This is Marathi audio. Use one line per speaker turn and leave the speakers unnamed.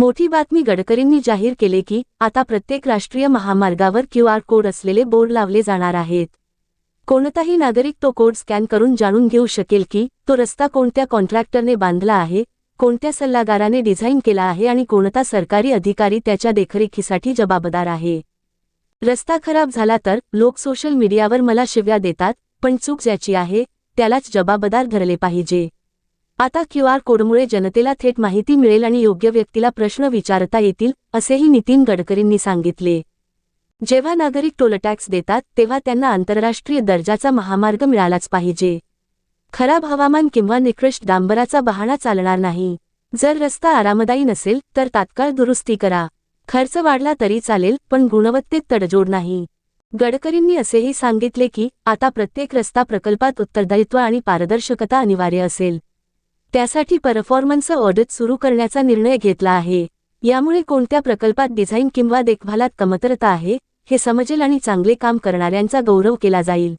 मोठी बातमी गडकरींनी जाहीर केले की आता प्रत्येक राष्ट्रीय महामार्गावर क्यू आर कोड असलेले बोर्ड लावले जाणार आहेत. कोणताही नागरिक तो कोड स्कॅन करून जाणून घेऊ शकेल की तो रस्ता कोणत्या कॉन्ट्रॅक्टरने बांधला आहे कोणत्या सल्लागाराने डिझाईन केला आहे आणि कोणता सरकारी अधिकारी त्याच्या देखरेखीसाठी जबाबदार आहे. रस्ता खराब झाला तर लोक सोशल मीडियावर मला शिव्या देतात पण चूक ज्याची आहे त्यालाच जबाबदार धरले पाहिजे. आता क्यू आर कोडमुळे जनतेला थेट माहिती मिळेल आणि योग्य व्यक्तीला प्रश्न विचारता येतील असेही नितीन गडकरींनी सांगितले. जेव्हा नागरिक टोल टॅक्स देतात तेव्हा त्यांना आंतरराष्ट्रीय दर्जाचा महामार्ग मिळालाच पाहिजे. खराब हवामान किंवा निकृष्ट डांबराचा बहाणा चालणार नाही. जर रस्ता आरामदायी नसेल तर तात्काळ दुरुस्ती करा. खर्च वाढला तरी चालेल पण गुणवत्तेत तडजोड नाही. गडकरींनी असेही सांगितले की आता प्रत्येक रस्ता प्रकल्पात उत्तरदायित्व आणि पारदर्शकता अनिवार्य असेल. त्यासाठी परफॉर्मन्स ऑडिट सुरू करण्याचा निर्णय घेतला आहे. यामुळे कोणत्या प्रकल्पात डिझाईन किंवा देखभालात कमतरता आहे हे समजेल आणि चांगले काम करणाऱ्यांचा गौरव केला जाईल.